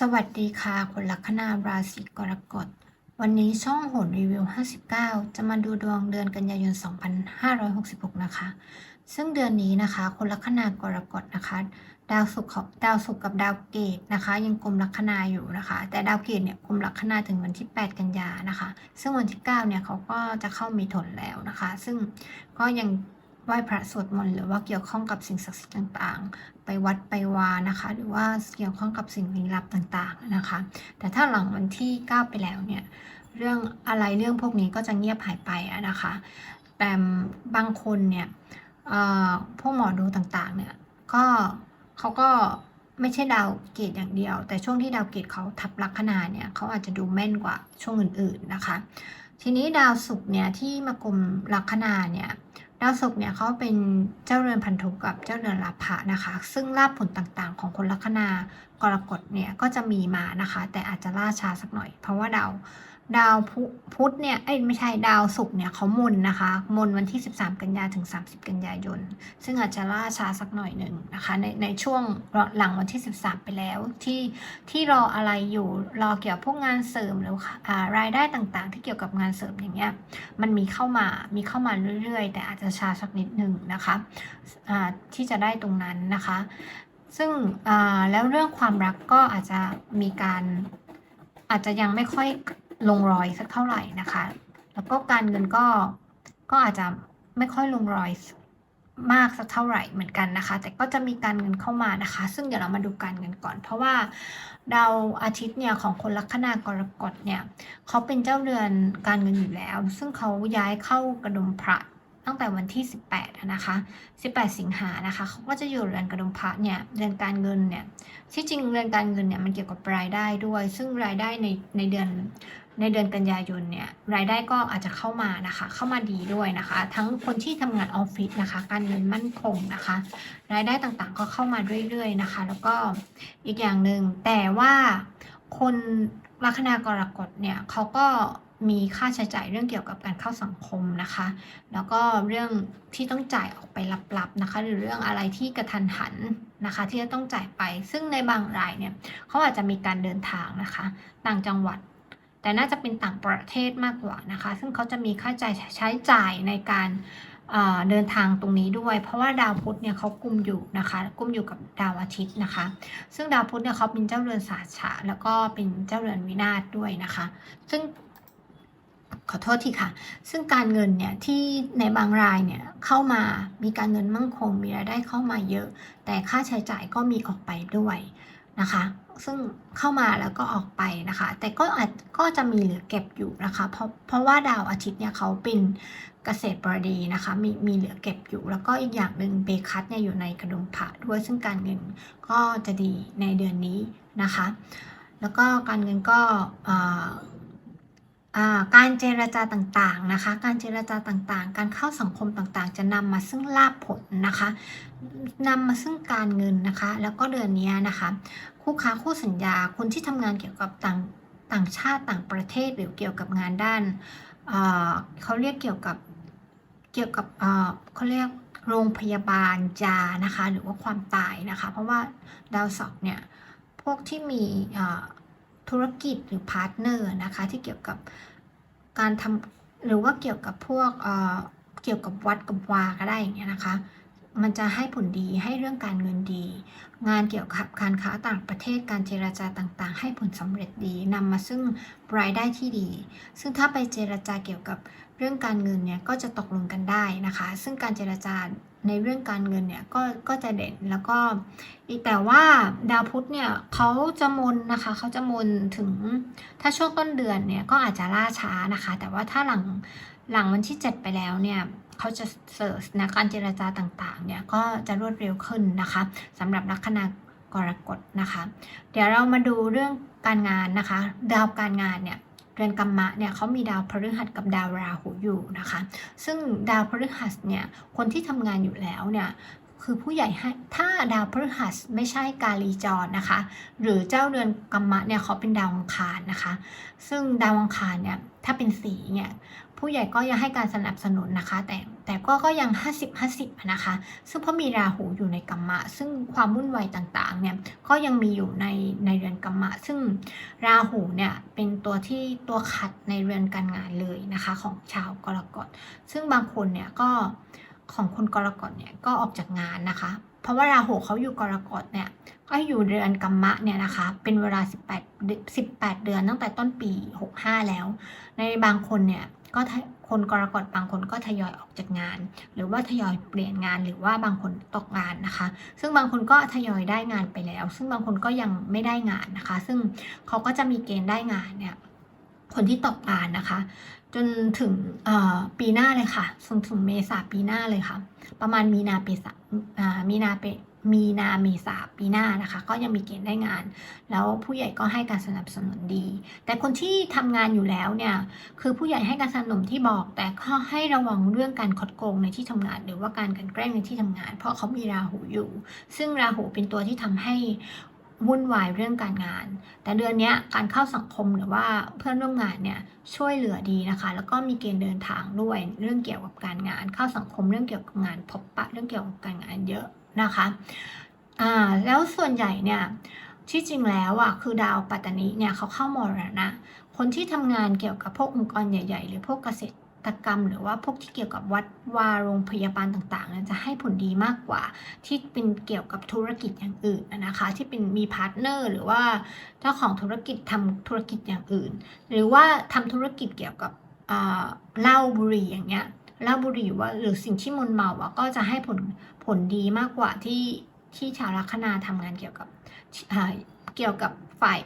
สวัสดีค่ะคนลัคนาราศีกรกฎ วันนี้ช่องโหนรีวิว 59 จะมาดูดวงเดือนกันยายน 2566 นะคะ ซึ่งเดือนนี้นะคะคนลัคนากรกฎนะคะ ดาวศุกร์ดาวศุกร์กับดาวเกตนะคะ ยังกลมลัคนาอยู่นะคะ แต่ดาวเกตเนี่ยกลมลัคนาถึงวันที่ 8 กันยานะคะ ซึ่งวันที่ 9 เนี่ยเขาก็จะเข้ามีถนแล้วนะคะ ซึ่งก็ยัง ไหว้พระสวดมนต์หรือว่าเกี่ยวข้องกับสิ่งศักดิ์สิทธิ์ต่างๆ ไปวัดไปวานะคะ หรือว่าเกี่ยวข้องกับสิ่งลี้ลับต่างๆนะคะ แต่ถ้าหลังวันที่ 9 ไปแล้วเนี่ยเรื่องอะไรเรื่องพวกนี้ก็จะเงียบหายไปนะคะ แต่บางคนเนี่ยพวกหมอดูต่างๆเนี่ยก็เขาก็ไม่ใช่ดาวเกตอย่างเดียว แต่ช่วงที่ดาวเกตเขาทับลัคนาเนี่ยเขาอาจจะดูแม่นกว่าช่วงอื่นๆนะคะ ทีนี้ดาวศุกร์เนี่ยที่มากลมลัคนาเนี่ย ดาวศุกร์เนี่ยเขาเป็นเจ้าเรือนพันธุกับเจ้าเรือนลาภะนะคะ ซึ่งลาภผลต่างๆ ของคนลัคนากรกฎเนี่ยก็จะมีมานะคะ แต่อาจจะล่าช้าสักหน่อย เพราะว่าดาว ดาวพุธเนี่ยเอ้ยไม่ใช่ดาวศุกร์เนี่ยเขามนนะคะ มนวันที่ 13 กันยาถึง 30 กันยายน ซึ่งอาจจะล่าช้าสักหน่อยหนึ่งนะคะ ในในช่วงหลังวันที่ 13 ไปแล้วที่ที่รออะไรอยู่รอเกี่ยวพวกงานเสริมหรือรายได้ต่างๆ ที่เกี่ยวกับงานเสริมอย่างเงี้ยมันมีเข้ามามีเข้ามาเรื่อยๆ แต่อาจจะช้าสักนิดหนึ่งนะคะะที่จะได้ตรงนั้นนะคะ ซึ่งแล้วเรื่องความรักก็อาจจะมีการอาจจะยังไม่ค่อย ลงรอยสักเท่าไหร่นะคะ แล้วก็การเงินก็ก็อาจจะไม่ค่อยลงรอยมากสักเท่าไหร่เหมือนกันนะคะ แต่ก็จะมีการเงินเข้ามานะคะ ซึ่งเดี๋ยวเรามาดูการเงินก่อน เพราะว่าดาวอาทิตย์เนี่ยของคนลัคนากรกฎเนี่ยเขาเป็นเจ้าเรือนการเงินอยู่แล้ว ซึ่งเขาย้ายเข้ากระดุมพระตั้งแต่วันที่ 18 นะคะ 18 สิงหานะคะ เขาก็จะอยู่เรือนกระดุมพระเนี่ย เรือนการเงินเนี่ย ที่จริงเรือนการเงินเนี่ยมันเกี่ยวกับรายได้ด้วย ซึ่งรายได้ในในเดือน ในเดือนกันยายนเนี่ยรายได้ก็อาจจะเข้ามานะคะ เข้ามาดีด้วยนะคะ ทั้งคนที่ทำงานออฟฟิศนะคะ การเงินมั่นคงนะคะ รายได้ต่างๆก็เข้ามาเรื่อยๆนะคะ แล้วก็อีกอย่างหนึ่งแต่ว่าคนลัคนากรกฎเนี่ยเขาก็มีค่าใช้จ่ายเรื่องเกี่ยวกับการเข้าสังคมนะคะ แล้วก็เรื่องที่ต้องจ่ายออกไปลับๆนะคะ หรือเรื่องอะไรที่กระทันหันนะคะ ที่จะต้องจ่ายไป ซึ่งในบางรายเนี่ยเขาอาจจะมีการเดินทางนะคะ ต่างจังหวัด แต่น่าจะเป็นต่างประเทศมากกว่านะคะ ซึ่งเขาจะมีค่าใช้ใช้จ่ายในการเดินทางตรงนี้ด้วย เพราะว่าดาวพุธเนี่ยเขากุมอยู่นะคะกุมอยู่กับดาวอาทิตย์นะคะ ซึ่งดาวพุธเนี่ยเขาเป็นเจ้าเรือนสาชะแล้วก็เป็นเจ้าเรือนวินาศด้วยนะคะ ซึ่งขอโทษทีค่ะ ซึ่งการเงินเนี่ยที่ในบางรายเนี่ยเข้ามามีการเงินมั่งคงมีรายได้เข้ามาเยอะ แต่ค่าใช้จ่ายก็มีออกไปด้วยนะคะ ซึ่งเข้ามาแล้วก็ออกไปนะคะ แต่ก็อาจก็จะมีเหลือเก็บอยู่นะคะ เพราะเพราะว่าดาวอาทิตย์เนี่ยเขาเป็นเกษตรบดีนะคะ มีมีเหลือเก็บอยู่ แล้วก็อีกอย่างหนึ่งเบคัสเนี่ยอยู่ในกระดุมพระด้วยซึ่งการเงินก็จะดีในเดือนนี้นะคะ แล้วก็การเงินก็ การเจรจาต่างๆนะคะ การเจรจาต่างๆ การเข้าสังคมต่างๆ จะนำมาซึ่งลาภผลนะคะนำมาซึ่งการเงินนะคะ แล้วก็เดือนนี้นะคะ คู่ค้าคู่สัญญาคนที่ทำงานเกี่ยวกับต่างต่างชาติต่างประเทศหรือเกี่ยวกับงานด้านเขาเรียกเกี่ยวกับเกี่ยวกับเขาเรียกโรงพยาบาลยานะคะ หรือว่าความตายนะคะ เพราะว่าดาวศุกร์เนี่ยพวกที่มี ธุรกิจหรือพาร์ทเนอร์นะคะที่เกี่ยวกับการทำหรือว่าเกี่ยวกับพวกเเกี่ยวกับวัดกับวาก็ได้อย่างเงี้ยนะคะ มันจะให้ผลดีให้เรื่องการเงินดี งานเกี่ยวกับการค้าต่างประเทศการเจราจาต่างๆ ให้ผลสำเร็จดีนำมาซึ่งรายได้ที่ดี ซึ่งถ้าไปเจราจาเกี่ยวกับเรื่องการเงินเนี่ยก็จะตกลงกันได้นะคะ ซึ่งการเจราจา ในเรื่องการเงินเนี่ยก็ก็จะเด่นแล้วก็อีกแต่ว่าดาวพุธเนี่ยเขาจะมนนะคะเขาจะมนถึงถ้าช่วงต้นเดือนเนี่ยก็อาจจะล่าช้านะคะ แต่ว่าถ้าหลังหลังวันที่ 7 ไปแล้วเนี่ยเขาจะเสิร์ชนะการเจรจาต่างๆเนี่ยก็จะรวดเร็วขึ้นนะคะสำหรับลัคนากรกฎนะคะ เดี๋ยวเรามาดูเรื่องการงานนะคะ ดาวการงานเนี่ย เรือนกรรมะเนี่ยเขามีดาวพฤหัสกับดาวราหูอยู่นะคะ ซึ่งดาวพฤหัสเนี่ยคนที่ทำงานอยู่แล้วเนี่ยคือผู้ใหญ่ให้ถ้าดาวพฤหัสไม่ใช่กาลีจรนะคะ หรือเจ้าเรือนกรรมะเนี่ยเขาเป็นดาวอังคารนะคะ ซึ่งดาวอังคารเนี่ยถ้าเป็นสีเนี่ยผู้ใหญ่ก็ยังให้การสนับสนุนนะคะแต่ แต่ก็ก็ยัง 50-50 นะคะ ซึ่งเพราะมีราหูอยู่ในกัมมะ ซึ่งความวุ่นวายต่างๆ เนี่ยก็ยังมีอยู่ในในเรือนกัมมะ ซึ่งราหูเนี่ยเป็นตัวที่ตัวขัดในเรือนการงานเลยนะคะ ของชาวกรกฎ ซึ่งบางคนเนี่ยก็ของคนกรกฎเนี่ยก็ออกจากงานนะคะ เพราะว่าราหูเขาอยู่กรกฎเนี่ยก็อยู่เรือนกัมมะเนี่ยนะคะ เป็นเวลา 18 18 เดือนตั้งแต่ต้นปี 65 แล้ว ในบางคนเนี่ย ก็คนกรกฎบางคนก็ทยอยออกจากงาน หรือว่าทยอยเปลี่ยนงานหรือว่าบางคนตกงานนะคะ ซึ่งบางคนก็ทยอยได้งานไปแล้ว ซึ่งบางคนก็ยังไม่ได้งานนะคะ ซึ่งเขาก็จะมีเกณฑ์ได้งานเนี่ยคนที่ตกงานนะคะ จนถึงปีหน้าเลยค่ะจนถึงเมษาปีหน้าเลยค่ะ ประมาณมีนาปีสามีนาเป มีนาเมษาปีหน้านะคะ ก็ยังมีเกณฑ์ได้งาน แล้วผู้ใหญ่ก็ให้การสนับสนุนดี แต่คนที่ทำงานอยู่แล้วเนี่ยคือผู้ใหญ่ให้การสนับสนุนที่บอก แต่ก็ให้ระวังเรื่องการคดโกงในที่ทำงาน หรือว่าการกันแกล้งในที่ทำงาน เพราะเขามีราหูอยู่ ซึ่งราหูเป็นตัวที่ทำให้วุ่นวายเรื่องการงาน แต่เดือนนี้การเข้าสังคมหรือว่าเพื่อนร่วมงานเนี่ยช่วยเหลือดีนะคะ แล้วก็มีเกณฑ์เดินทางด้วยเรื่องเกี่ยวกับการงาน เข้าสังคมเรื่องเกี่ยวกับงานพบปะเรื่องเกี่ยวกับการงานเยอะ นะคะอ่าแล้วส่วนใหญ่เนี่ยที่จริงแล้วอะคือดาวปัตตานีเนี่ยเขาเข้ามรณะ คนที่ทำงานเกี่ยวกับพวกองค์กรใหญ่ ๆ หรือพวกเกษตรกรรมหรือว่าพวกที่เกี่ยวกับวัดวาโรงพยาบาลต่างๆเนี่ยจะให้ผลดีมากกว่า ที่เป็นเกี่ยวกับธุรกิจอย่างอื่นนะคะ ที่เป็นมีพาร์ทเนอร์หรือว่าเจ้าของธุรกิจทำธุรกิจอย่างอื่น หรือว่าทำธุรกิจเกี่ยวกับเหล้าบุหรี่อย่างเงี้ย เหล้าบุหรี่ว่าหรือสิ่งที่มนเมาอะก็จะให้ผลผลดีมากกว่าที่ที่ชาวลัคนาทำงานเกี่ยวกับเกี่ยวกับฝ่าย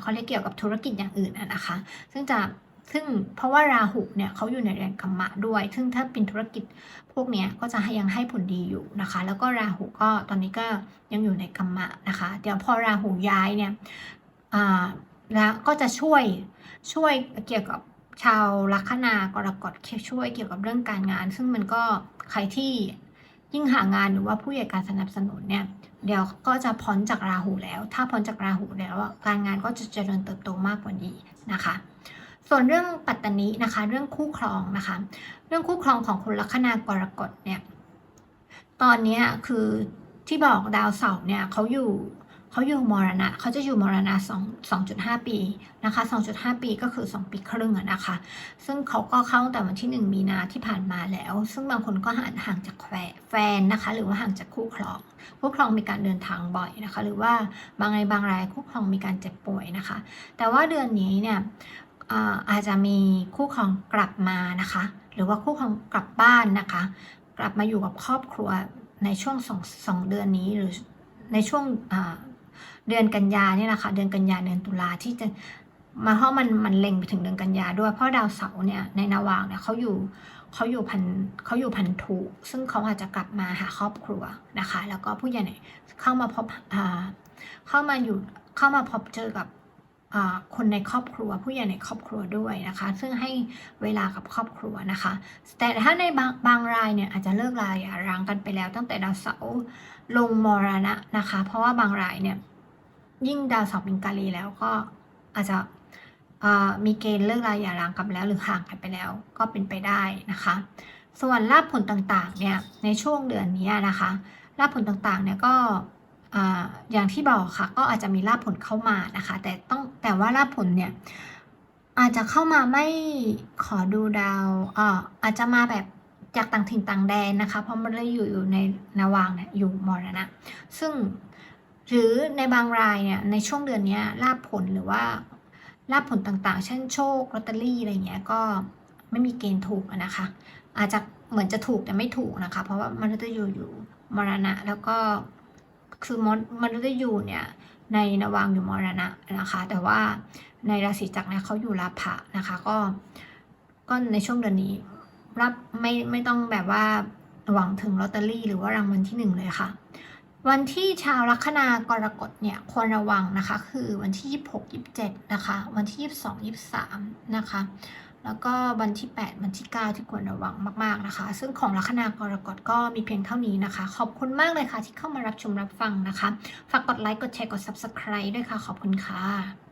เขาเรียกเกี่ยวกับธุรกิจอย่างอื่นนะคะ ซึ่งจะซึ่งเพราะว่าราหุเนี่ยเขาอยู่ในเรือนกัมมะด้วย ซึ่งถ้าเป็นธุรกิจพวกนี้ก็จะยังให้ผลดีอยู่นะคะ แล้วก็ราหุก็ตอนนี้ก็ยังอยู่ในกัมมะนะคะ เดี๋ยวพอราหุย้ายเนี่ยแล้วก็จะช่วยช่วยเกี่ยวกับ ชาวลัคนากรกฎช่วยเกี่ยวกับเรื่องการงาน ซึ่งมันก็ใครที่ยิ่งหางานหรือว่าผู้ใหญ่การสนับสนุนเนี่ยเดี๋ยวก็จะพ้นจากราหูแล้ว ถ้าพ้นจากราหูแล้วการงานก็จะเจริญเติบโตมากกว่านี้นะคะ ส่วนเรื่องปัตตานีนะคะ เรื่องคู่ครองนะคะ เรื่องคู่ครองของคนลัคนากรกฎเนี่ยตอนนี้คือที่บอกดาวเสาร์เนี่ยเขาอยู่ เขาอยู่มรณะเขาจะอยู่มรณะ2 2.5 ปีนะคะ 2.5 ปีก็คือ 2 ปีครึ่งนะคะ ซึ่งเขาก็เข้าตั้งแต่วันที่ 1 มีนาที่ผ่านมาแล้ว ซึ่งบางคนก็ห่างห่างจากแฟนนะคะ หรือว่าห่างจากคู่ครอง คู่ครองมีการเดินทางบ่อยนะคะ หรือว่าบางรายบางรายคู่ครองมีการเจ็บป่วยนะคะ แต่ว่าเดือนนี้เนี่ยอาจจะมีคู่ครองกลับมานะคะ หรือว่าคู่ครองกลับบ้านนะคะ กลับมาอยู่กับครอบครัวในช่วงสองสองเดือนนี้หรือในช่วง เดือนกันยาเนี่ยแหละค่ะ เดือนกันยาเดือนตุลาที่จะมาเพราะมันมันเล็งไปถึงเดือนกันยาด้วยเพราะดาวเสาร์เนี่ยในนาวางเนี่ยเขาอยู่เขาอยู่พันเขาอยู่พันธุซึ่งเขาอาจจะกลับมาหาครอบครัวนะคะ แล้วก็ผู้ใหญ่เนี่ยเข้ามาพบเข้ามาอยู่เข้ามาพบเจอกับ คนในครอบครัว ผู้ใหญ่ในครอบครัวด้วยนะคะ ซึ่งให้เวลากับครอบครัวนะคะ แต่ถ้าในบางบางรายเนี่ยอาจจะเลิกลาอย่าร้างกันไปแล้ว ตั้งแต่ดาวเสาร์ลงมรณะนะคะ เพราะว่าบางรายเนี่ยยิ่งดาวเสาร์เป็นกาลีแล้วก็อาจจะมีเกณฑ์เลิกลาอย่าร้างกันแล้วหรือห่างกันไปแล้วก็เป็นไปได้นะคะ ส่วนลาบผลต่างๆเนี่ยในช่วงเดือนนี้นะคะลาบผลต่างๆเนี่ยก็ อย่างที่บอกค่ะก็อาจจะมีลาบผลเข้ามานะคะ แต่ต้องแต่ว่าลาบผลเนี่ยอาจจะเข้ามาไม่ขอดูดาวอ่าอาจจะมาแบบจากต่างถิ่นต่างแดนนะคะ เพราะมันได้อยู่อยู่ในนาวางเนี่ยอยู่มรณะ ซึ่งหรือในบางรายเนี่ยในช่วงเดือนนี้ลาบผลหรือว่าลาบผลต่างๆ เช่นโชคลอตเตอรี่อะไรเงี้ยก็ไม่มีเกณฑ์ถูกนะคะ อาจจะเหมือนจะถูกแต่ไม่ถูกนะคะ เพราะว่ามันจะอยู่อยู่มรณะแล้วก็ คือมดมนุษย์ยูเนี่ยในนวางอยู่มรณะนะคะ แต่ว่าในราศีจักรเนี่ยเขาอยู่ราภะนะคะ ก็ก็ในช่วงเดือนนี้ รับไม่ไม่ต้องแบบว่าหวังถึงลอตเตอรี่หรือว่ารางวัลที่หนึ่งเลยค่ะ วันที่ชาวลัคนากรกฎเนี่ยควรระวังนะคะ คือวันที่ 26 27 นะคะ วันที่ 22 23 นะคะ แล้วก็วันที่ 8 วันที่ 9 ที่ควรระวังมาก ๆนะคะ ซึ่งของลัคนากรกฎก็มีเพียงเท่านี้นะคะ ขอบคุณมากเลยค่ะที่เข้ามารับชมรับฟังนะคะ ฝากกดไลค์ กดแชร์ กด Subscribe ด้วยค่ะ ขอบคุณค่ะ